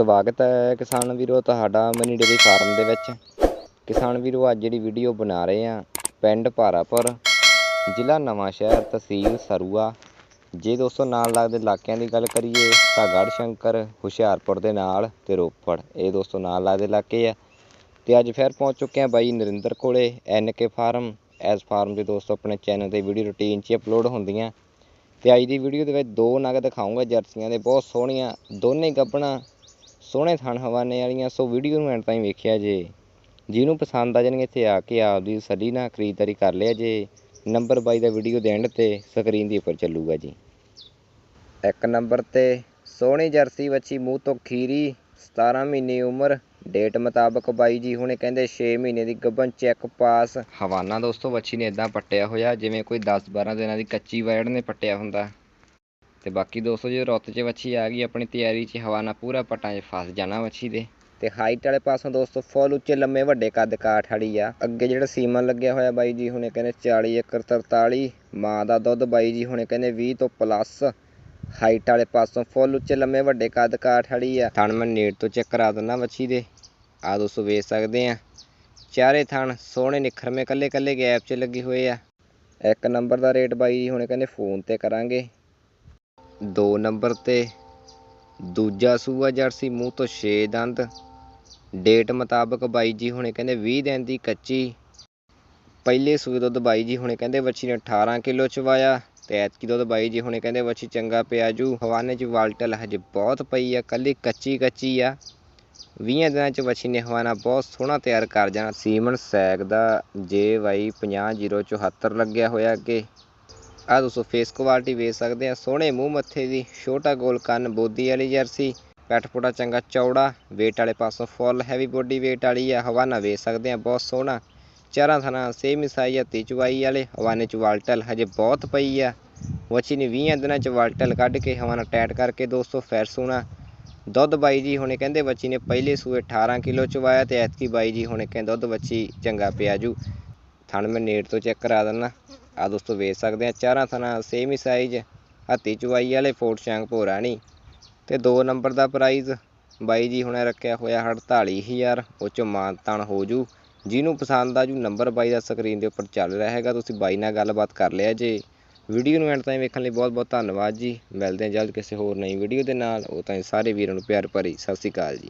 ਸਵਾਗਤ ਹੈ ਕਿਸਾਨ ਵੀਰੋ, ਤੁਹਾਡਾ ਮਨੀ ਡੇਰੀ ਫਾਰਮ ਦੇ ਵਿੱਚ। ਕਿਸਾਨ ਵੀਰੋ, ਅੱਜ ਜਿਹੜੀ ਵੀਡੀਓ ਬਣਾ ਰਹੇ ਆ ਪਿੰਡ ਭਾਰਾਪੁਰ, ਜ਼ਿਲ੍ਹਾ ਨਵਾਂ ਸ਼ਹਿਰ, ਤਹਿਸੀਲ ਸਰੂਆ। ਜੇ ਦੋਸਤੋ ਨਾਲ ਲੱਗਦੇ ਇਲਾਕਿਆਂ ਦੀ ਗੱਲ ਕਰੀਏ, ਤਾਂ ਗੜ੍ਹ ਸ਼ੰਕਰ ਹੁਸ਼ਿਆਰਪੁਰ ਦੇ ਨਾਲ ਤੇ ਰੋਪੜ। ਇਹ ਦੋਸਤੋ ਨਾਲ ਲੱਗਦੇ ਇਲਾਕੇ ਆ। ਤੇ ਅੱਜ ਫਿਰ ਪਹੁੰਚ ਚੁੱਕੇ ਆ ਬਾਈ ਨਰਿੰਦਰ ਕੋਲੇ, N K farm. S farm ਦੇ ਦੋਸਤੋ ਆਪਣੇ ਚੈਨਲ ਤੇ ਵੀਡੀਓ ਰੁਟੀਨ 'ਚ ਅਪਲੋਡ ਹੁੰਦੀਆਂ। ਤੇ ਅੱਜ ਦੀ ਵੀਡੀਓ ਦੇ ਵਿੱਚ ਦੋ ਨਗ ਦਿਖਾਉਂਗਾ ਜਰਸੀਆਂ ਦੇ। ਬਹੁਤ ਸੋਹਣੀਆਂ, ਦੋਨੇ ਗੱਭਣਾ ਸੋਹਣੇ ਥਣ ਹਵਾਨੇ ਵਾਲੀਆਂ, ਸੋ ਵੀਡੀਓ ਨੂੰ ਐਂਡ ਤਾਈਂ ਵੇਖਿਆ ਜੇ। ਜਿਹਨੂੰ ਪਸੰਦ ਆ ਜਾਣਗੇ ਇੱਥੇ ਆ ਕੇ ਆਪਦੀ ਸਲੀ ਨਾਲ ਖਰੀਦਦਾਰੀ ਕਰ ਲਿਆ ਜੇ। ਨੰਬਰ ਬਾਈ ਦਾ ਵੀਡੀਓ ਦੇ ਐਂਡ ਤੇ ਸਕਰੀਨ ਦੇ ਉੱਪਰ ਚੱਲੂਗਾ ਜੀ। ਇੱਕ ਨੰਬਰ ਤੇ, ਸੋਹਣੀ ਜਰਸੀ ਵੱਛੀ ਮੂੰਹ ਤੋਂ ਖੀਰੀ 17 ਮਹੀਨੇ ਉਮਰ ਡੇਟ ਮੁਤਾਬਕ ਬਾਈ ਜੀ ਹੁਣੇ ਕਹਿੰਦੇ 6 ਮਹੀਨੇ ਦੀ ਗੱਭਣ ਚੈੱਕ ਪਾਸ ਹਵਾਨਾ ਦੋਸਤੋ, ਵੱਛੀ ਨੇ ਇਦਾਂ ਪੱਟਿਆ ਹੋਇਆ, ਜਿਵੇਂ ਕੋਈ 10 12 ਦਿਨਾਂ ਦੀ ਕੱਚੀ ਵੈੜ ਨੇ ਪੱਟਿਆ ਹੁੰਦਾ। ਤੇ ਬਾਕੀ ਦੋਸਤੋ ਜੇ ਰੁੱਤ 'ਚ ਵੱਛੀ ਆ ਗਈ, ਆਪਣੀ ਤਿਆਰੀ 'ਚ ਹਵਾ ਨਾਲ ਪੂਰਾ ਪਟਾਂ 'ਚ ਫਸ ਜਾਣਾ ਵੱਛੀ ਦੇ। ਤੇ ਹਾਈਟ ਵਾਲੇ ਪਾਸੋਂ ਦੋਸਤੋ ਫੁੱਲ ਉੱਚੇ ਲੰਮੇ ਵੱਡੇ ਕੱਦ ਕਾਠ ਵਾਲੀ ਆ। ਅੱਗੇ ਜਿਹੜਾ ਸੀਮਨ ਲੱਗਿਆ ਹੋਇਆ ਬਾਈ ਜੀ, ਹੁਣੇ ਕਹਿੰਦੇ 40 ਏਕੜ 43 ਮਾਂ ਦਾ ਦੁੱਧ ਬਾਈ ਜੀ, ਹੁਣੇ ਕਹਿੰਦੇ 20 ਤੋਂ ਪਲੱਸ ਹਾਈਟ ਵਾਲੇ ਪਾਸੋਂ ਫੁੱਲ ਉੱਚੇ ਲੰਮੇ ਵੱਡੇ ਕੱਦ ਕਾਠ ਵਾਲੀ ਆ। ਥਣ ਮੈਂ ਨੇੜ ਤੋਂ ਚੈੱਕ ਕਰਾ ਦਿੰਦਾ ਵੱਛੀ ਦੇ। ਆ ਦੋਸਤੋ ਵੇਚ ਸਕਦੇ ਆ। ਚਾਰੇ ਥਣ ਸੋਹਣੇ ਨਿਖਰਵੇਂ ਕੱਲੇ ਕੱਲੇ ਗੈਪ 'ਚ ਲੱਗੇ ਹੋਏ ਆ। ਇੱਕ ਨੰਬਰ ਦਾ ਰੇਟ ਬਾਈ ਜੀ, ਹੁਣੇ ਕਹਿੰਦੇ ਫੋਨ ਤੇ ਕਰਾਂਗੇ। ਦੋ ਨੰਬਰ ਤੇ। ਦੂਜਾ ਸੂਆ ਜਰਸੀ ਮੂੰਹ ਤੋਂ 6 ਦੰਦ। ਡੇਟ ਮੁਤਾਬਕ ਬਾਈ ਜੀ ਹੁਣੇ ਕਹਿੰਦੇ 20 ਦਿਨ ਦੀ ਕੱਚੀ। ਪਹਿਲੇ ਸੂਏ ਦੁੱਧ ਬਾਈ ਜੀ ਹੁਣੇ ਕਹਿੰਦੇ ਬੱਚੀ ਨੇ 18 ਕਿਲੋ ਚਵਾਇਆ ਤੇ ਐਤਕੀ ਦੁੱਧ ਬਾਈ ਜੀ ਹੁਣੇ ਕਹਿੰਦੇ ਬੱਚੀ ਚੰਗਾ ਪਿਆ ਜੂ। ਹਵਾਨੇ 'ਚ ਵਾਲਟਲ ਹਜੇ ਬਹੁਤ ਪਈ ਆ, ਕੱਲੀ ਕੱਚੀ ਕੱਚੀ ਆ। 20 ਦਿਨਾਂ 'ਚ ਬੱਚੀ ਨੇ ਹਵਾਨਾ ਬਹੁਤ ਸੋਹਣਾ ਤਿਆਰ ਕਰ ਜਾਣਾ। ਸੀਮਨ ਸੈਗ ਦਾ ਜੇ ਬਾਈ 50074 ਲੱਗਿਆ ਹੋਇਆ ਅੱਗੇ। ਆ ਦੋਸਤੋ ਫੇਸ ਕੁਆਲਿਟੀ ਵੇਚ ਸਕਦੇ ਆ। ਸੋਹਣੇ ਮੂੰਹ ਮੱਥੇ ਦੀ, ਛੋਟਾ ਗੋਲ ਕੰਨ, ਬੋਦੀ ਵਾਲੀ ਜਰਸੀ, ਪੈਟ ਪੁੜਾ ਚੰਗਾ ਚੌੜਾ, weight ਵਾਲੇ ਪਾਸੋਂ ਫੁੱਲ ਹੈਵੀ ਬੋਡੀ weight ਵਾਲੀ ਆ, ਹਵਾਨਾ ਵੇਚ ਸਕਦੇ ਆ, ਬਹੁਤ ਸੋਹਣਾ। ਚਾਰਾਂ ਥਣਾ ਸੇਮ ਸਾਈ ਹੱਤੀ ਚਵਾਈ ਵਾਲੇ, ਹਵਾਨੇ ਚ ਵਾਲਟਲ, ਹਜੇ ਬਹੁਤ ਪਈ ਆ। ਵੱਛੀ ਨੇ 20 ਦਿਨਾਂ ਚ ਵਾਲਟਲ ਕੱਢ ਕੇ ਹਵਾਨਾ ਟੈਟ ਕਰਕੇ ਦੋਸਤੋ, ਫੈਰ ਸੋਣਾ। ਦੁੱਧ ਬਾਈ ਜੀ ਹੁਣੇ ਕਹਿੰਦੇ ਬੱਚੀ ਨੇ ਪਹਿਲੇ ਸੂਏ 18 ਕਿਲੋ ਚਵਾਇਆ ਤੇ ਐਤਕੀ ਬਾਈ ਜੀ ਹੁਣੇ ਕਹਿੰਦੇ ਦੁੱਧ ਬੱਚੀ ਚੰਗਾ ਪਿਆ ਜੂ। ਥਣ ਮੈਂ ਨੇੜ ਤੋਂ ਚੈੱਕ ਕਰਾ ਦਿੰਦਾ ਆ ਦੋਸਤੋ ਵੇਖ ਸਕਦੇ ਆ, ਚਾਰਾਂ ਥਣਾ ਸੇਮ ਹੀ ਸਾਈਜ਼ ਹੱਤੀ ਚਵਾਈ ਵਾਲੇ ਫੋਟ ਸ਼ਾਂਗ ਭੋਰਾ ਨਹੀਂ ਤੇ 2 ਨੰਬਰ ਦਾ ਪ੍ਰਾਈਜ਼ ਬਾਈ ਜੀ ਹੁਣੇ ਰੱਖਿਆ ਹੋਇਆ 48000 ਉਹ ਚੋਂ ਮਾਨਤਾਨ ਹੋ ਜੂ। ਜਿਹਨੂੰ ਪਸੰਦ ਆ ਜੂ ਨੰਬਰ ਬਾਈ ਦਾ ਸਕਰੀਨ ਦੇ ਉੱਪਰ ਚੱਲ ਰਿਹਾ ਹੈਗਾ, ਤੁਸੀਂ ਬਾਈ ਨਾਲ ਗੱਲਬਾਤ ਕਰ ਲਿਆ ਜੇ। ਵੀਡੀਓ ਨੂੰ ਐਂਡ ਤਾਈਂ ਵੇਖਣ ਲਈ ਬਹੁਤ ਬਹੁਤ ਧੰਨਵਾਦ ਜੀ। ਮਿਲਦੇ ਹਾਂ ਜਲਦ ਕਿਸੇ ਹੋਰ ਨਈ ਵੀਡੀਓ ਦੇ ਨਾਲ। ਉਹ ਤਾਂ ਸਾਰੇ ਵੀਰਾਂ ਨੂੰ ਪਿਆਰ ਭਰੀ, ਸਤਿ ਸ਼੍ਰੀ ਅਕਾਲ ਜੀ।